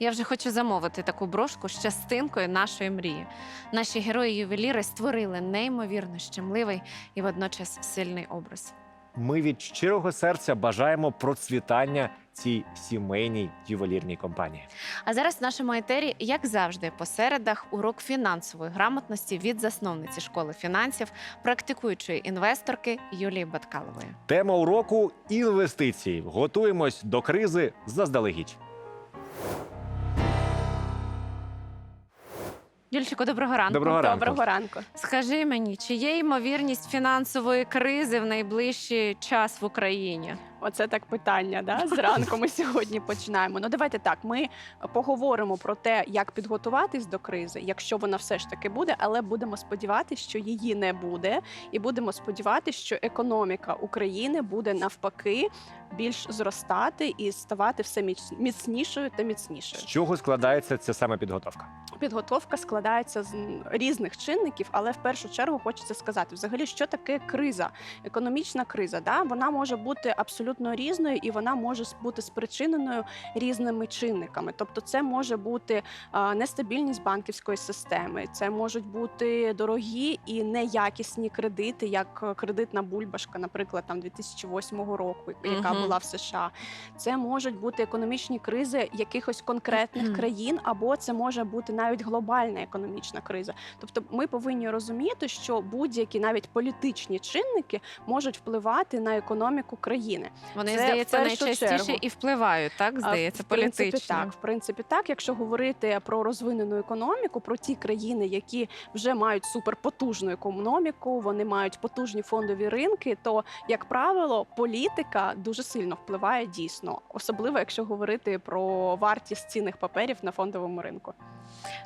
Я вже хочу замовити таку брошку з частинкою нашої мрії. Наші герої-ювеліри створили неймовірно щемливий і водночас сильний образ. Ми від щирого серця бажаємо процвітання цій сімейній ювелірній компанії. А зараз в нашому етері, як завжди, по середах урок фінансової грамотності від засновниці школи фінансів, практикуючої інвесторки Юлії Баткалової. Тема уроку інвестиції. Готуємось до кризи заздалегідь. Юльчику, доброго ранку. Доброго ранку. Доброго ранку. Скажи мені, чи є ймовірність фінансової кризи в найближчий час в Україні? Оце так питання. Да? Зранку ми сьогодні починаємо. Ну давайте так. Ми поговоримо про те, як підготуватись до кризи, якщо вона все ж таки буде, але будемо сподіватися, що її не буде, і будемо сподіватися, що економіка України буде навпаки більш зростати і ставати все міц- міцнішою та З чого складається ця саме підготовка? Підготовка складається з різних чинників, але в першу чергу хочеться сказати, взагалі, що таке криза, економічна криза. Да? Вона може бути абсолютно різною і вона може бути спричиненою різними чинниками. Тобто, це може бути нестабільність банківської системи, це можуть бути дорогі і неякісні кредити, як е, кредитна бульбашка, наприклад, там 2008 року, яка була в США. Це можуть бути економічні кризи якихось конкретних країн, або це може бути навіть глобальна економічна криза. Тобто, ми повинні розуміти, що будь-які навіть політичні чинники можуть впливати на економіку країни. Вони, Це в здається, першу найчастіше чергу. і впливають, так? А, Здається, в принципі, політично. так. В принципі, так. Якщо говорити про розвинену економіку, про ті країни, які вже мають суперпотужну економіку, вони мають потужні фондові ринки, то як правило, політика дуже сильно впливає дійсно, особливо якщо говорити про вартість цінних паперів на фондовому ринку.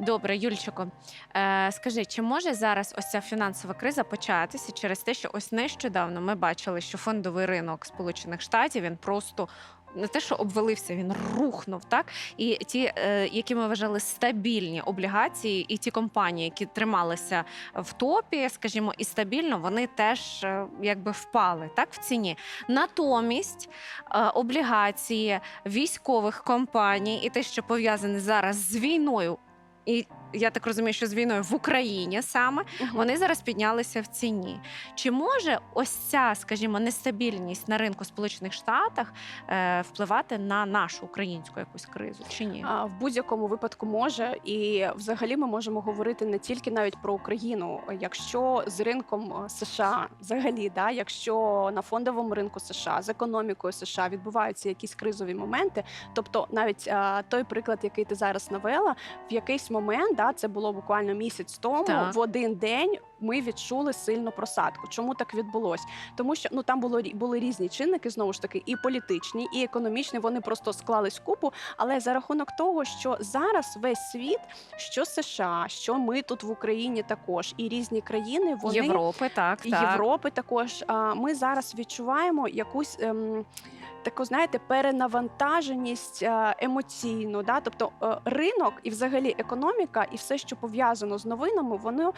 Добре, Юльчику, е, скажи, чи може зараз ось ця фінансова криза початися через те, що ось нещодавно ми бачили, що фондовий ринок Сполучених Штатів він просто. Не те, що обвалився, він рухнув, так і ті, е, які ми вважали стабільні облігації, і ті компанії, які трималися в топі, скажімо, і стабільно, вони теж е, якби впали так в ціні. Натомість е, облігації військових компаній і те, що пов'язане зараз з війною, і я так розумію, що з війною в Україні саме вони зараз піднялися в ціні. Чи може ось ця, скажімо, нестабільність на ринку Сполучених Штатах е, впливати на нашу українську якусь кризу? Чи ні? А, В будь-якому випадку може, і взагалі ми можемо говорити не тільки навіть про Україну. Якщо з ринком е, США, взагалі, да, якщо на фондовому ринку США з економікою США відбуваються якісь кризові моменти, тобто навіть а, той приклад, який ти зараз навела, в якийсь момент, да, це було буквально місяць тому, Так. в один день ми відчули сильну просадку. Чому так відбулось? Тому що ну там було були різні чинники, знову ж таки, і політичні, і економічні. Вони просто склались купу. Але за рахунок того, що зараз весь світ, що США, що ми тут в Україні також, і різні країни, вони Європи, так, так. Європи також. Ми зараз відчуваємо якусь. Ем, Таку, знаєте, перенавантаженість е, емоційну, да? тобто е, ринок і взагалі економіка, і все, що пов'язано з новинами, воно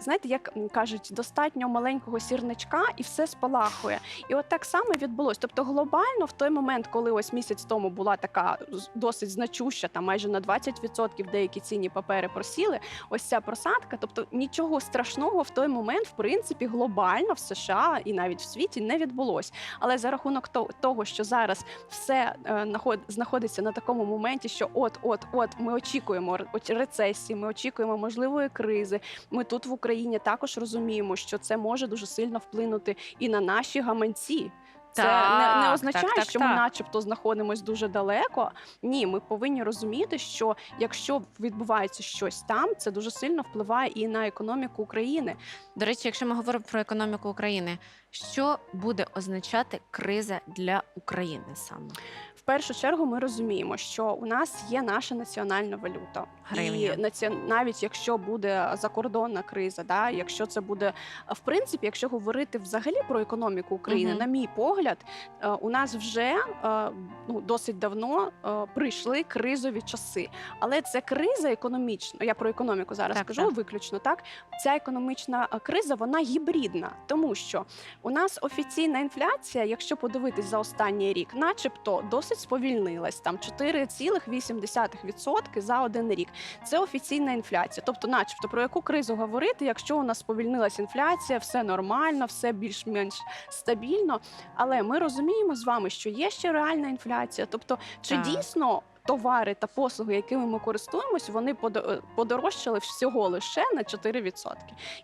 знаєте, як кажуть, достатньо маленького сірничка і все спалахує. І от так само відбулось. Тобто, глобально в той момент, коли ось місяць тому була така досить значуща, там майже на 20% деякі цінні папери просіли, ось ця просадка, тобто нічого страшного в той момент, в принципі, глобально в США і навіть в світі не відбулось. Але за рахунок то- того, що зараз все е, наход- знаходиться на такому моменті, що от, от, от ми очікуємо рецесії, ми очікуємо можливої кризи. Ми тут в Україні також розуміємо, що це може дуже сильно вплинути і на наші гаманці. Це не, не означає, так, так, що ми, так. начебто, знаходимось дуже далеко. Ні, ми повинні розуміти, що якщо відбувається щось там, це дуже сильно впливає і на економіку України. До речі, якщо ми говоримо про економіку України, що буде означати криза для України саме? В першу чергу ми розуміємо, що у нас є наша національна валюта, Гривня. і наці... навіть якщо буде закордонна криза, да, якщо це буде в принципі, якщо говорити взагалі про економіку України, Мгм. на мій погляд, е, у нас вже е, ну досить давно е, прийшли кризові часи. Але це криза економічна. Я про економіку зараз Так, кажу так. виключно так. Ця економічна криза вона гібридна, тому що у нас офіційна інфляція, якщо подивитись за останній рік, начебто досить сповільнилась, там 4,8% за один рік. Це офіційна інфляція. Тобто, начебто, про яку кризу говорити, якщо у нас сповільнилась інфляція, все нормально, все більш-менш стабільно. Але ми розуміємо з вами, що є ще реальна інфляція. Тобто, чи Так. дійсно товари та послуги, якими ми користуємось, вони е, подорожчали всього лише на 4%.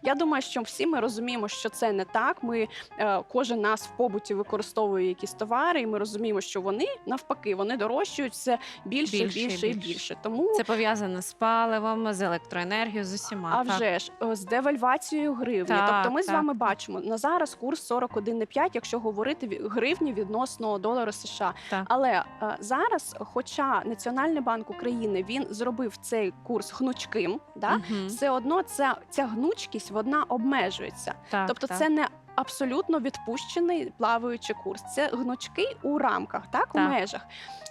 Я думаю, що всі ми розуміємо, що це не так. Ми е, кожен нас в побуті використовує якісь товари, і ми розуміємо, що вони навпаки вони дорожчають все більше, Більше і більше, і більше. більше. Тому Це пов'язано з паливом, з електроенергією, з усіма. а так. вже ж е, з девальвацією гривні. Так, тобто ми з вами бачимо на зараз курс 41,5, якщо говорити гривні відносно долару США. Так. Але зараз, хоча Національний банк України він зробив цей курс гнучким, да, Угу. все одно ця, ця гнучкість вона обмежується. Так, Тобто, так. це не абсолютно відпущений плаваючий курс. Це гнучкий у рамках, так, у межах.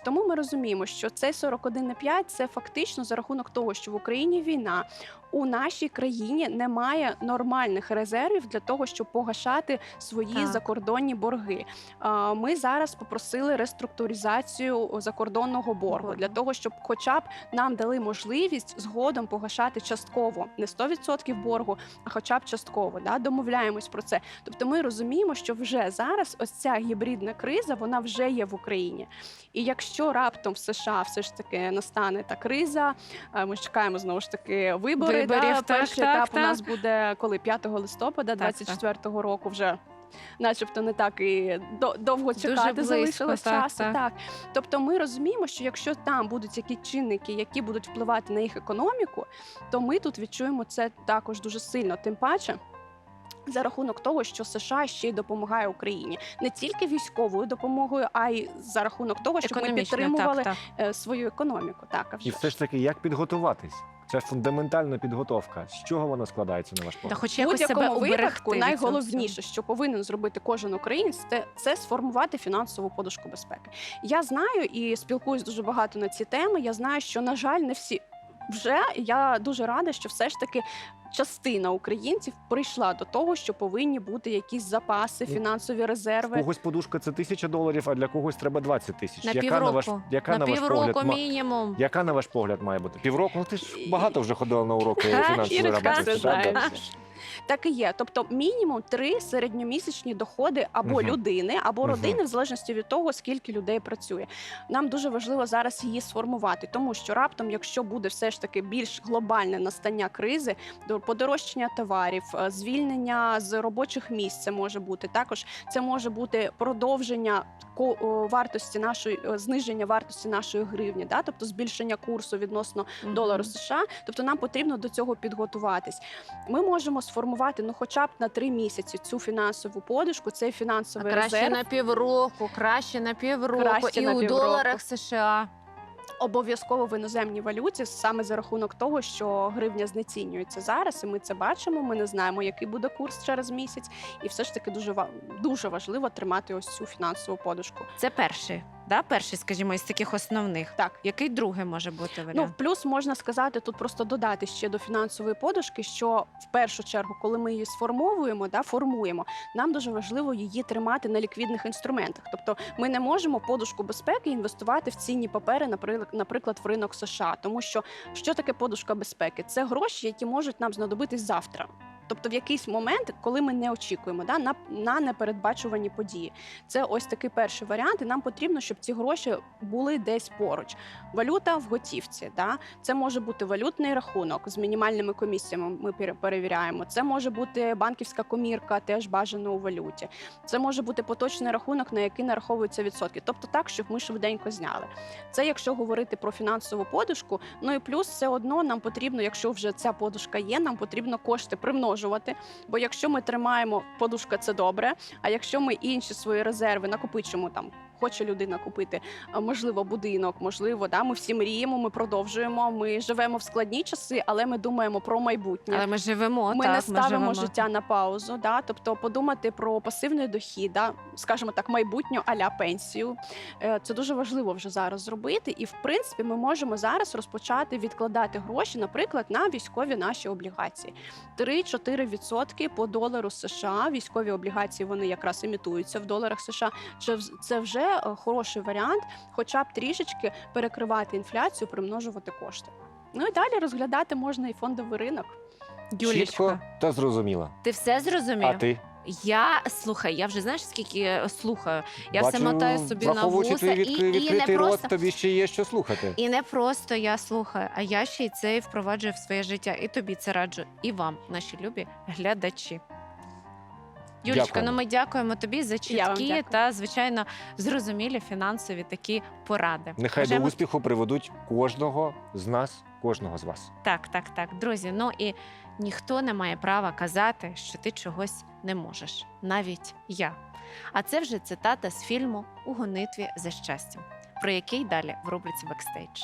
Тому ми розуміємо, що цей 41,5 – це фактично за рахунок того, що в Україні війна. У нашій країні немає нормальних резервів для того, щоб погашати свої Так. закордонні борги. Ми зараз попросили реструктуризацію закордонного боргу для того, щоб, хоча б нам дали можливість згодом погашати частково не 100% боргу, а хоча б частково. Да? Домовляємось про це. Тобто ми розуміємо, що вже зараз ось ця гібридна криза вона вже є в Україні. І якщо раптом в США все ж таки настане та криза, е, ми чекаємо знову ж таки вибори. Виборів, да? так, Перший так, етап у нас буде коли 5 листопада, Так, 24-го року вже. Начебто не так і до- довго Дуже чекати близько, залишилось так, часу. так. Так тобто, ми розуміємо, що якщо там будуть якісь чинники, які будуть впливати на їх економіку, то ми тут відчуємо це також дуже сильно. Тим паче. За рахунок того, що США ще й допомагає Україні не тільки військовою допомогою, а й за рахунок того, щоб ми підтримували так, так. е, свою економіку. Так, а вже І все ж таки, як підготуватись? Це фундаментальна підготовка. З чого вона складається на ваш Та погляд? хоч якось себе випадку найголовніше, що повинен зробити кожен українець, це, це сформувати фінансову подушку безпеки. Я знаю і спілкуюсь дуже багато на ці теми. Я знаю, що на жаль, не всі вже я дуже рада, що все ж таки. Частина українців прийшла до того, що повинні бути якісь запаси, Ну, фінансові резерви. когось подушка це тисяча доларів, а для когось треба 20 тисяч. На яка на ваш півроку. яка на на, ваш півроку погляд ма- мінімум. яка на ваш погляд має бути? Півроку? Ну ти ж багато вже ходила на уроки фінансової Ірочка, Так і є. Тобто мінімум три середньомісячні доходи або Мгм. людини, або Мгм. родини, в залежності від того, скільки людей працює. Нам дуже важливо зараз її сформувати, тому що раптом, якщо буде все ж таки більш глобальне настання кризи, до подорожчання товарів, е, звільнення з робочих місць, це може бути також. Це може бути продовження вартості нашої зниження вартості нашої гривні, да? тобто збільшення курсу відносно Мгм. долару США. Тобто нам потрібно до цього підготуватись. Ми можемо сформувати ну, хоча б на три місяці цю фінансову подушку, цей А фінансовий краще резерв. на півроку, краще на півроку Краще і на у півроку. доларах США. Обов'язково в іноземній валюті саме за рахунок того, що гривня знецінюється зараз, і ми це бачимо. Ми не знаємо, який буде курс через місяць, і все ж таки дуже дуже важливо тримати ось цю фінансову подушку. Це перший, да? перший, скажімо, із таких основних. Так. Який другий може бути Ну, в плюс можна сказати, тут просто додати ще до фінансової подушки, що в першу чергу, коли ми її сформовуємо, да, формуємо, нам дуже важливо її тримати на ліквідних інструментах. Тобто ми не можемо подушку безпеки інвестувати в цінні папери, наприклад, в ринок США. Тому що що таке подушка безпеки? Це гроші, які можуть нам знадобитись завтра. Тобто в якийсь момент, коли ми не очікуємо да, на, на непередбачувані події. Це ось такий перший варіант, і нам потрібно, щоб ці гроші були десь поруч. Валюта в готівці. Да? Це може бути валютний рахунок з мінімальними комісіями. Ми перевіряємо. Це може бути банківська комірка, теж бажано у валюті. Це може бути поточний рахунок, на який нараховуються відсотки. Тобто так, щоб ми швиденько зняли. Це якщо говорити про фінансову подушку. Ну і плюс все одно нам потрібно, якщо вже ця подушка є, нам потрібно кошти примножувати. Бо якщо ми тримаємо подушка, це добре. А якщо ми інші свої резерви накопичимо там. Хоче людина купити, можливо, будинок, можливо, да, ми всі мріємо, ми продовжуємо. Ми живемо в складні часи, але ми думаємо про майбутнє. Але ми живемо, Ми так, не ставимо живемо. життя на паузу, да? тобто подумати про пасивний дохід, да? скажімо так, майбутню аля пенсію. Е, Це дуже важливо вже зараз зробити. І в принципі, ми можемо зараз розпочати відкладати гроші, наприклад, на військові наші облігації. 3-4% по долару США. Військові облігації вони якраз імітуються в доларах США. Це вже це е, хороший варіант, хоча б трішечки перекривати інфляцію, примножувати кошти. Ну і далі розглядати можна і фондовий ринок. Чітко та зрозуміло. ти все зрозумів? А ти? Я слухай, я вже знаєш, скільки е, слухаю. Я Бачу, все мотаю собі на вуса твій і, і не відкритий рот, тобі ще є що слухати. І не просто я слухаю, а я ще й це і впроваджую в своє життя. І тобі це раджу, і вам, наші любі глядачі. Юлічка, Дякуємо. ну ми дякуємо тобі за чіткі дякую. та звичайно зрозумілі фінансові такі поради. Нехай Бажаємо- до успіху приведуть кожного з нас, кожного з вас. Так, так, так, друзі. Ну і ніхто не має права казати, що ти чогось не можеш, навіть я. А це вже цитата з фільму У гонитві за щастям, про який далі в рубриці бекстейдж.